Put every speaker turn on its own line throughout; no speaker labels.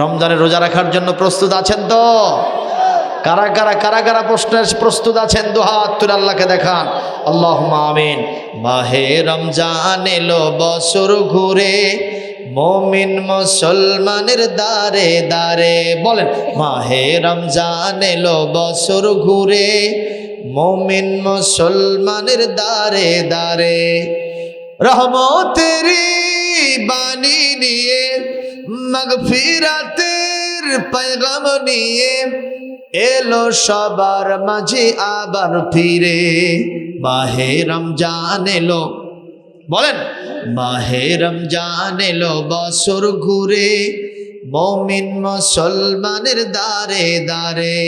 রমজানের রোজা রাখার জন্য প্রস্তুত আছেন তো? কারা কারা কারা কারা প্রশ্নের প্রস্তুত আছেন? দুহাত তুলে আল্লাহকে দেখান। আল্লাহ আমিন। মাহে রমজান এলো বছর ঘুরে, মমিন মুসলমানের দারে দারে বলেন, মাহে রমজান এলো বছর ঘুরে, মমিন মুসলমানের দারে দারে রহমতেরি বাণী নিয়ে মগফিরাতের পয়গাম নিয়ে এলো সবার মাঝে আবার ফিরে। মাহে রমজান এলো। বলেন, মাহে রমজান এলো বছর ঘুরে, মমিন মুসলমানের দারে দারে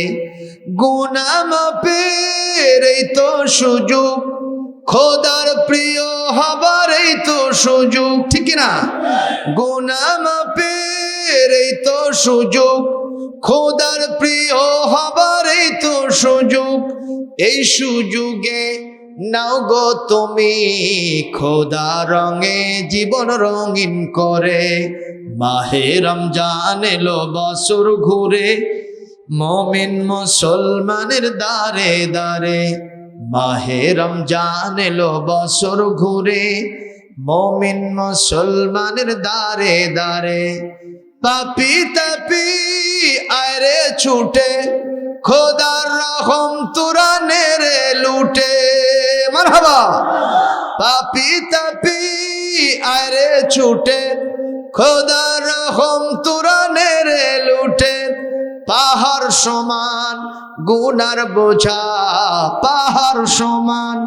গুনাম পের তো সুযোগ খোদার প্রিয় হবার এই তো সুযোগ, ঠিক না গুনাম পের এই তো সুযোগ, খোদার প্রিয় হবার এই তো সুযোগ। এই সুযোগে নাও গো তুমি খোদা রঙে জীবন রঙিন করে, মাহে রমজান এলো বছর ঘুরে, মমিন মুসলমানের দারে দারে মাহে রমজান এলো বছর ঘুরে, মমিন মুসলমানের দারে দারে পাপি তাপি আরে ছুটে, খোদার রহম তুরা নেরে লুটে। মারহাবা! পাপি তাপি আরে ছুটে, খোদার রহম তুরা নেরে লুটে। পাহাড় সমান, গুনার বোঝা, পাহাড় সমান,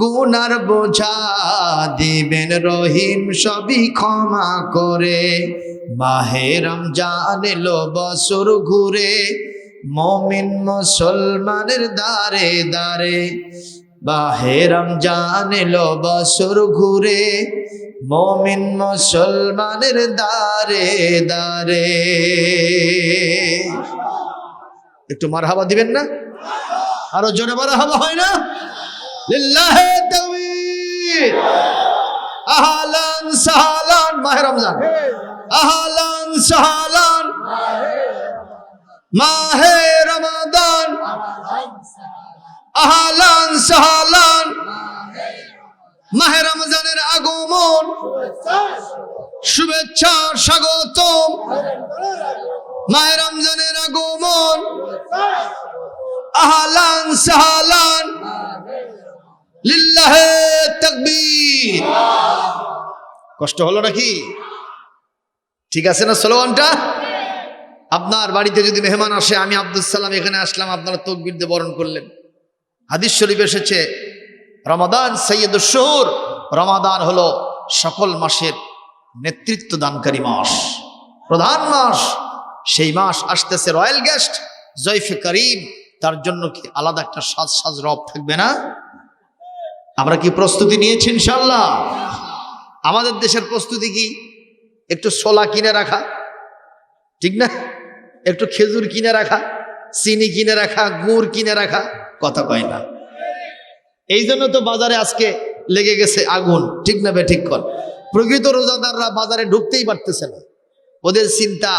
গুনার বোঝা, দিবেন রহিম সবই ক্ষমা করে। মাহে রমজান এলো বছর ঘুরে, মমিন মুসলমানের দারে দারে বাহেরম রমজান এলো বছর ঘুরে, মমিন মুসলমানের দারে দারে একটু মার হাবা দিবেন না? আরও জোরে মারহাবা হয় না? আহালান সাহালান, মাহে রমজান। আহালান সাহালান, মাহে রমাদান আহালান সাহালান মাহে রমজানের আগমন। শুভেচ্ছা স্বাগতম। মাহে রমজানের আগমন। আহলান সাহালান। লিল্লাহে তাকবীর। কষ্ট হলো নাকি? ঠিক আছে না স্লোগানটা? আপনার বাড়িতে যদি মেহমান আসে, আমি আব্দুল সালাম এখানে আসলাম, আপনারা তকবির দিয়ে বরণ করলেন। হাদিস শরীফ এসেছে। রমাদান সৈয়দ শহুর রমাদান হলো সকল মাসের নেতৃত্ব দানকারী মাস। প্রধান মাস, সেই মাস আসতেছে রয়্যাল গেস্ট, জয়ফে করিম, তার জন্য কি আলাদা একটা সাজ সাজ রব থাকবে না? আমরা কি প্রস্তুতি নিয়েছি ইনশাল্লাহ আমাদের দেশের প্রস্তুতি কি? একটু সোলা কিনে রাখা, ঠিক না? একটু খেজুর কিনে রাখা, চিনি কিনে রাখা, গুড় কিনে রাখা, কথা কয় না। এই জন্য তো বাজারে আজকে লেগে গেছে আগুন। ঠিক না বে ঠিক কর। প্রকৃত রোজাদাররা বাজারে ঢুকতেই পারতেছে না। ওদের চিন্তা,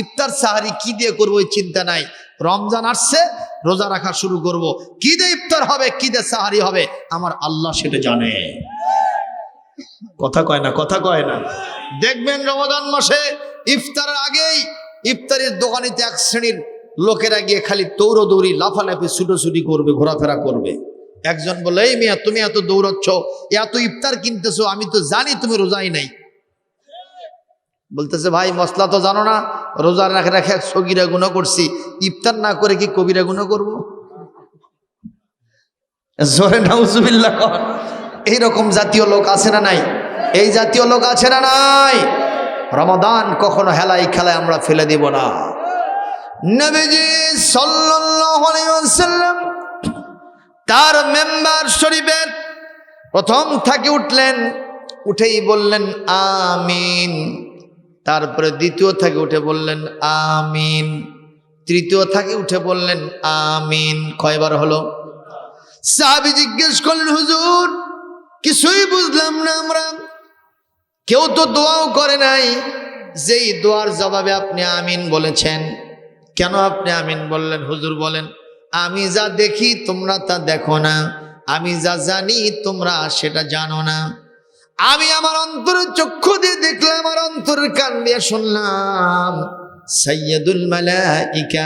ইফতার সাহারি কি দিয়ে করব ওই চিন্তা নাই। রমজান আসছে, রোজা রাখা শুরু করব। কি দিয়ে ইফতার হবে, কি দিয়ে সাহারি হবে, আমার আল্লাহ সেটা জানে। কথা কয় না, কথা কয় না। দেখবেন রমাদান মাসে ইফতারের আগেই ইফতারের দোকানিতে এক শ্রেণির লোকেরা গিয়ে খালি দৌড়ি লাফালাফি, ছুটোছুটি করবে, ঘোরাফেরা করবে। একজন বলে, এই মিয়া, তুমি এত দৌড়াচ্ছ, এত ইফতার কিনতেছো, আমি তো জানি তুমি রোজাই নাই। বলতেছে, ভাই মশলা তো জানো না, রোজা রাখে রাখে সগিরা গুণা করছি, ইফতার না করে কি কবিরা গুণা করব? জোরে নাউজুবিল্লাহ কর। এইরকম জাতীয় লোক আছে না নাই? এই জাতীয় লোক আছে না নাই? রমাদান কখনো হেলাই খেলায় আমরা ফেলে দিব না। নবীজি সাল্লাল্লাহু আলাইহি ওয়াসাল্লাম তার মেম্বার শরীফের প্রথম থাকি উঠলেন, উঠেই বললেন, আমিন। তারপরে দ্বিতীয় থাকে উঠে বললেন, আমিন। তৃতীয় থাকে উঠে বললেন, আমিন। কয়বার হলো? সাহাবি জিজ্ঞেস করলেন, হুজুর, কিছুই বুঝলাম না আমরা। কেউ তো দোয়াও করে নাই। যেই দোয়ার জবাবে আপনি আমিন বলেছেন, কেন আপনি আমিন বললেন? হুজুর বলেন আমি যা দেখি তোমরা তা দেখো না। আমি যা জানি তোমরা সেটা জানো না। আমি আমার অন্তরের চক্ষু দিয়ে দেখলাম আমার অন্তরের কান দিয়ে শুনলাম সৈয়দুল মালাইকা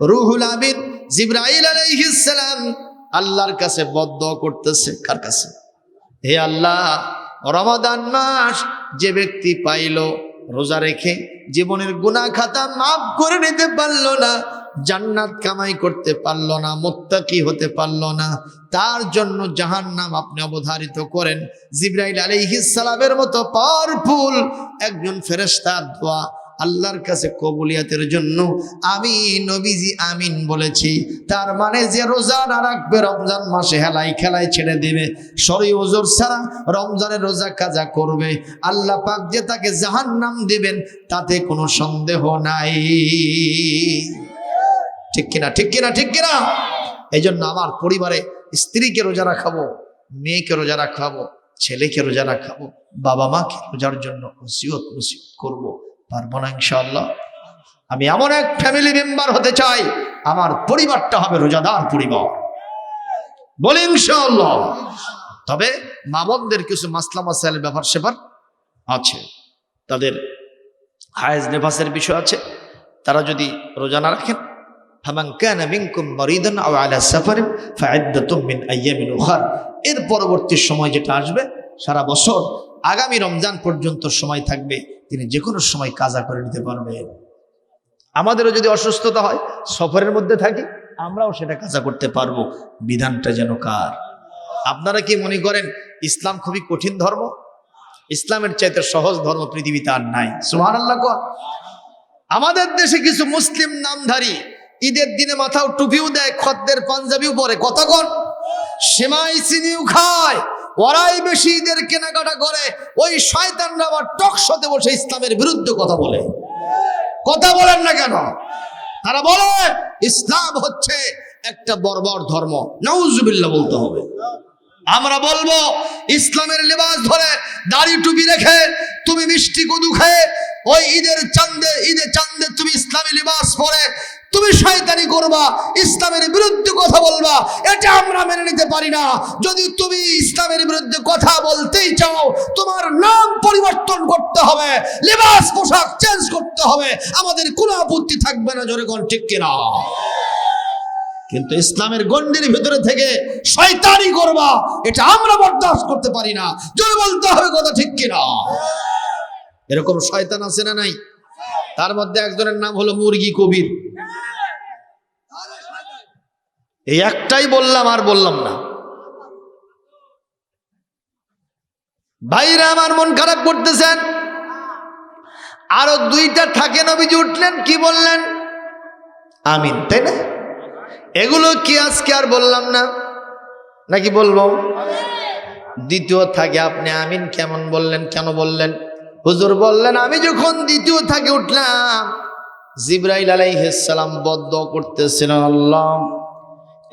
রুহুল আমিন জিব্রাইল সালাম আল্লাহর কাছে বদ্ধ করতেছে। কার কাছে? হে আল্লাহ, রমাদান মাস যে ব্যক্তি পাইল রোজা রেখে জীবনের গুনাহ খাতা মাফ করে নিতে পারল না জান্নাত কামাই করতে পারল না, মোত্তাকি হতে পারল না। তার জন্য জাহান্নাম আপনি অবধারিত করেন। জিব্রাইল সালামের মতো পাওয়ারফুল একজন ফেরেশতার দোয়া আল্লাহর কাছে কবুলিয়াতের জন্য আমি নবীজি আমিন বলেছি। তার মানে যে রোজা না রাখবে, রমজান মাসে হেলাই খেলায় ছেড়ে দেবে। সরি ওজোর ছাড়া রমজানের রোজা কাজা করবে। আল্লাহ পাক যে তাকে জাহান্নাম দিবেন, তাতে কোনো সন্দেহ নাই। ঠিক কিনা ঠিক কিনা ঠিক কিনা? এই জন্য আমার পরিবারে স্ত্রীকে রোজা রাখাবো, মেয়েকে রোজা রাখাবো, ছেলেকে রোজা রাখাবো, বাবা মাকে রোজার জন্য ওসিয়ত নসিহত করব, পারব না ইনশাআল্লাহ। আমি এমন এক ফ্যামিলি মেম্বার হতে চাই, আমার পরিবারটা হবে রোজাদার পরিবার। বলি ইনশাআল্লাহ। তবে মামনদের কিছু মাসলা মাসাইল ব্যাপার সেবার আছে, তাদের হায়েজ নেফাসের বিষয় আছে, তারা যদি রোজা না রাখেন ফামান কানা মিনকুম মারিদান আও মিন আইয়ামিন উখার। এর পরবর্তী সময় যেটা আসবে, সারা বছর আগামী রমজান পর্যন্ত সময় থাকবে, তিনি যে কোনো সময় কাজা করে নিতে পারবেন। আমাদেরও যদি অসুস্থতা হয়, সফরের মধ্যে থাকি, আমরাও সেটা কাজা করতে পারব। বিধানটা যেন কার? আপনারা কি মনে করেন, ইসলাম খুবই কঠিন ধর্ম? ইসলামের চাইতে সহজ ধর্ম পৃথিবীতে আর নাই। সুহান আল্লাহ আমাদের দেশে কিছু মুসলিম নামধারী ঈদের দিনে মাথাও টুপিও দেয়, খদ্দের পাঞ্জাবিও পরে। কথা কন সেমাই চিনিও খায়, ওরাই বেশি ঈদের কেনাকাটা করে। ওই শয়তানরা আবার টক শতে বসে ইসলামের বিরুদ্ধে কথা বলে। কথা বলেন না কেন? তারা বলে, ইসলাম হচ্ছে একটা বর্বর ধর্ম। নাউজুবিল্লাহ বলতে হবে। আমরা বলব, ইসলামের লেবাস ধরে দাড়ি টুপি রেখে তুমি মিষ্টি কদু খেয়ে ওই ঈদের চান্দে ঈদের চান্দে তুমি ইসলামী লিবাস পরে তুমি শয়তানি করবা, ইসলামের বিরুদ্ধে কথা বলবা, এটা আমরা মেনে নিতে পারি না। যদি তুমি ইসলামের বিরুদ্ধে কথা বলতেই চাও, তোমার নাম পরিবর্তন করতে হবে, লিবাস পোশাক চেঞ্জ করতে হবে, আমাদের কোনো আপত্তি থাকবে না, জোরে কোন ঠিক কিনা? কিন্তু ইসলামের গণ্ডির ভিতরে থেকে শয়তানি করবা, এটা আমরা বরদাস্ত করতে পারি না। জোরে বলতে হবে কথা ঠিক কিনা? এরকম শয়তান আছে না নাই? তার মধ্যে একজনের নাম হলো মুরগি কবির। এই একটাই বললাম আর বললাম না। ভাইরা আমার মন খারাপ করতেছেন। আরও দুইটা থাকে নবীজি উঠলেন, কি বললেন? আমিন, তাই না? এগুলো কি আজকে আর বললাম না? নাকি বলব? দ্বিতীয় থাকে আপনি আমিন কেমন বললেন, কেন বললেন? হুজুর বললেন, আমি যখন দ্বিতীয় থাকে উঠলাম। জিব্রাইল আলাইহিসসালাম বদ্ধ করতেছিলেন, আল্লাহ,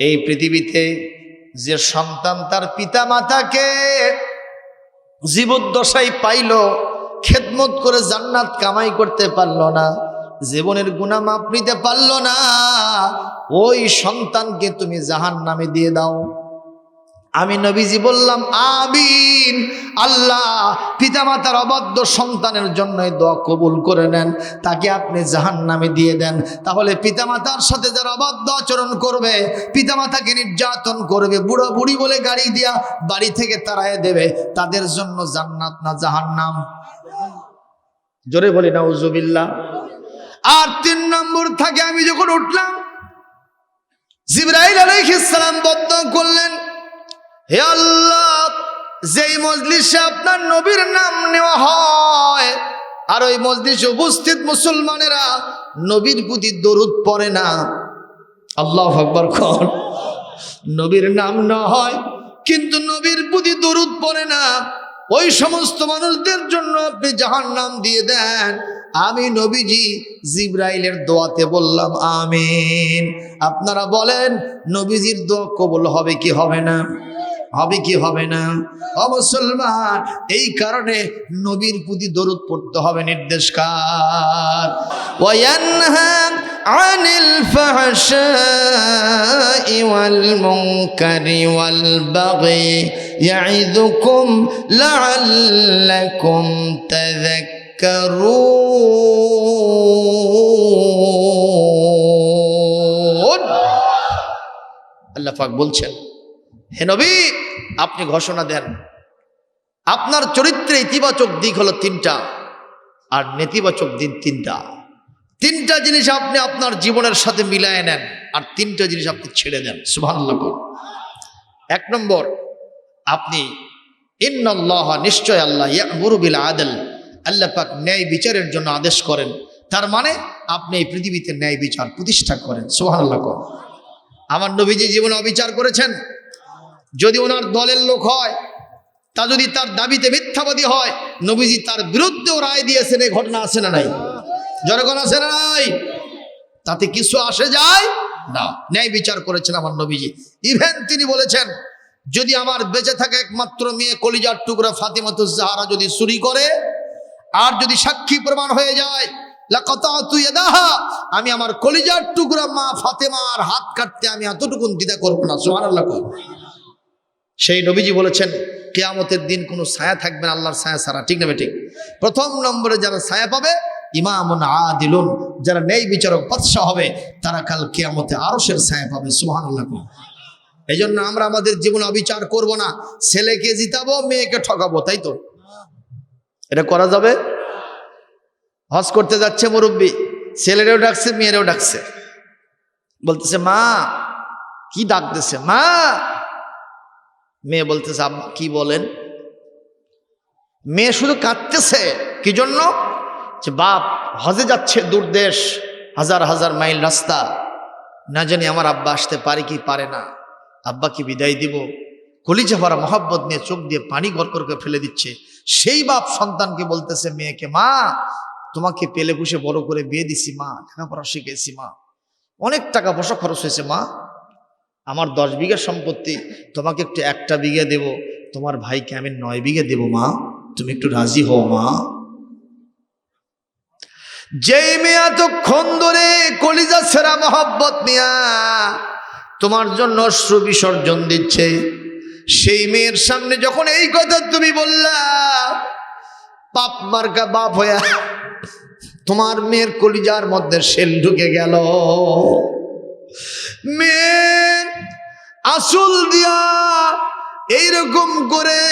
এই পৃথিবীতে যে সন্তান তার পিতা মাতাকে জীবদ্দশায় পাইল, খেদমত করে জান্নাত কামাই করতে পারল না, জীবনের গুণা মাপ নিতে পারল না, ওই সন্তানকে তুমি জাহান নামে দিয়ে দাও। আমি নবীজি বললাম, আমিন। আল্লাহ পিতামাতার অবাধ্য সন্তানের জন্য দোয়া কবুল করে নেন, তাকে আপনি জাহান নামে দিয়ে দেন। তাহলে পিতামাতার সাথে যারা অবাধ্য আচরণ করবে, পিতামাতাকে নির্যাতন করবে, বুড়ো বুড়ি বলে গাড়ি দিয়া বাড়ি থেকে তাড়ায় দেবে, তাদের জন্য জান্নাত না জাহান নাম জোরে বলি না উজুবিল্লাহ আর তিন নম্বর থাকে, আমি যখন উঠলাম, জিব্রাইল আলাইহিস সালাম বদ্ধ করলেন হে আল্লাহ, যেই মজলিসে আপনার নবীর নাম নেওয়া হয়, আর ওই মজলিসে উপস্থিত মুসলমানেরা নবীর প্রতি দরুদ পড়ে না। আল্লাহ আকবর খন নবীর নাম না হয়, কিন্তু নবীর প্রতি দরুদ পড়ে না। ওই সমস্ত মানুষদের জন্য আপনি জাহান নাম দিয়ে দেন। আমি নবীজি জিব্রাইলের দোয়াতে বললাম, আমিন। আপনারা বলেন, নবীজির দোয়া কবুল হবে কি হবে না? হবে কি হবে না? ও মুসলমান, এই কারণে নবীর প্রতি দরুদ পড়তে হবে আনিল ফাহশাই ওয়াল মুনকারি ওয়াল বাগি ইয়াইদুকুম লাআল্লাকুম তাযাক্কারুন। আল্লাহ পাক বলছেন হে নবী, আপনি ঘোষণা দেন। আপনার চরিত্রে ইতিবাচক দিক হলো তিনটা, আর নেতিবাচক দিক তিনটা। তিনটা জিনিস আপনি আপনার জীবনের সাথে মিলায় নেন, আর তিনটা জিনিস আপনি ছেড়ে দেন। সুবহানাল্লাহ এক নম্বর, আপনি ইন্নাল্লাহ নিশ্চয় আল্লাহ ইয়ামুরু বিল আদল, আল্লাহ পাক ন্যায় বিচারের জন্য আদেশ করেন। তার মানে আপনি এই পৃথিবীতে ন্যায় বিচার প্রতিষ্ঠা করেন। সুবহানাল্লাহ কর আমার নবীজি জীবনে অবিচার করেছেন যদি ওনার দলের লোক হয়, তা যদি তার দাবিতে মিথ্যাবাদী হয়, নবীজি তার বিরুদ্ধেও রায় দিয়েছেন, এই ঘটনা আছে না নাই? জনগণ আছে না নাই? তাতে কিছু আসে যায়? না। ন্যায় বিচার করেছেন আমার নবীজি। ইভেন তিনি বলেছেন, যদি আমার বেঁচে থাকা একমাত্র মেয়ে কলিজার টুকরা ফাতিমাতুজ জাহারা যদি চুরি করে, আর যদি সাক্ষী প্রমাণ হয়ে যায় আমি আমার কলিজার টুকরা মা ফাতেমার হাত কাটতে আমি এতটুকুন দ্বিধা করব না। সুবহানাল্লাহ কর। সেই নবীজি বলেছেন, কেয়ামতের দিন কোনো ছায়া থাকবে না, আল্লাহর ছায়া ছাড়া। ঠিক না ঠিক? প্রথম নম্বরে যারা ছায়া পাবে, ইমামুন আদিলুন, যারা ন্যায় বিচারক বাদশাহ হবে, তারা কাল কেয়ামতে আরশের ছায়া পাবে, সুবহানাল্লাহ কর। এই জন্য আমরা আমাদের জীবনে অবিচার করব না, ছেলেকে জিতাবো, মেয়েকে ঠকাবো, তাই তো? এটা করা যাবে? হজ করতে যাচ্ছে মুরব্বী, ছেলেরাও ডাকছে, মেয়েরাও ডাকছে। বলতেছে, মা, কি ডাকতেছে? মা মেয়ে বলতেছে, আব্বা, কি বলেন? মেয়ে শুধু কাঁদতেছে, কি জন্য? যে বাপ, হজে যাচ্ছে দূর দেশ, হাজার হাজার মাইল রাস্তা, না জানি আমার আব্বা আসতে পারে কি পারে না। আব্বা কি বিদায় দিব, কলিজা ভরা মহাব্বত নিয়ে চোখ দিয়ে পানি গড় করে ফেলে দিচ্ছে। সেই বাপ সন্তানকে বলতেছে মেয়েকে, মা, তোমাকে পেলে পুষে বড় করে বিয়ে দিছি, মা, লেখাপড়া শিখেছি মা। অনেক টাকা পয়সা খরচ হয়েছে, মা। আমার দশ বিঘা সম্পত্তি, তোমাকে একটু একটা বিঘা দেব। তোমার ভাইকে আমি নয় বিঘা দেব মা। তুমি একটু রাজি হও মা। যেই মেয়ে এতক্ষণ ধরে কলিজা সেরা মহব্বত মিয়া তোমার জন্য অশ্রু বিসর্জন দিচ্ছে, সেই মেয়ের সামনে যখন এই কথা তুমি বললা পাপ মার্কা বাপ হইয়া তোমার মেয়ের কলিজার মধ্যে সেল ঢুকে গেল মেয়ের আসল দিয়া এইরকম করে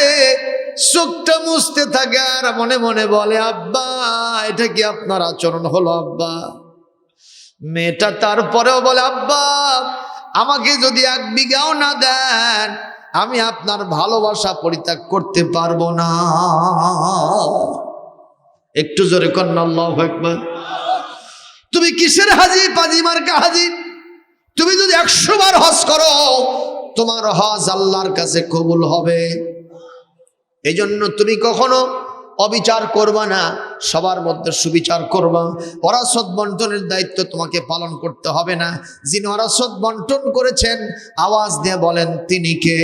চোখটা মুছতে থাকে আর মনে মনে বলে, আব্বা, এটা কি আপনার আচরণ হলো, আব্বা? মেয়েটা তারপরেও বলে, আব্বা, আমাকে যদি এক বিঘাও না দেন, আমি আপনার ভালোবাসা পরিত্যাগ করতে পারব না। একটু জোরে কন্যা, আল্লাহ একবার তুমি কিসের হাজি পাজি মার্কা হাজি তুমি যদি একশো বার হজ করো তোমার হজ আল্লাহর কাছে কবুল হবে। এই জন্য তুমি কখনো অবিচার করবা না, সবার মধ্যে সুবিচার করবা। অরাসত বন্টনের দায়িত্ব তোমাকে পালন করতে হবে না। যিনি অরাসত বন্টন করেছেন, আওয়াজ দিয়ে বলেন, তিনি কে?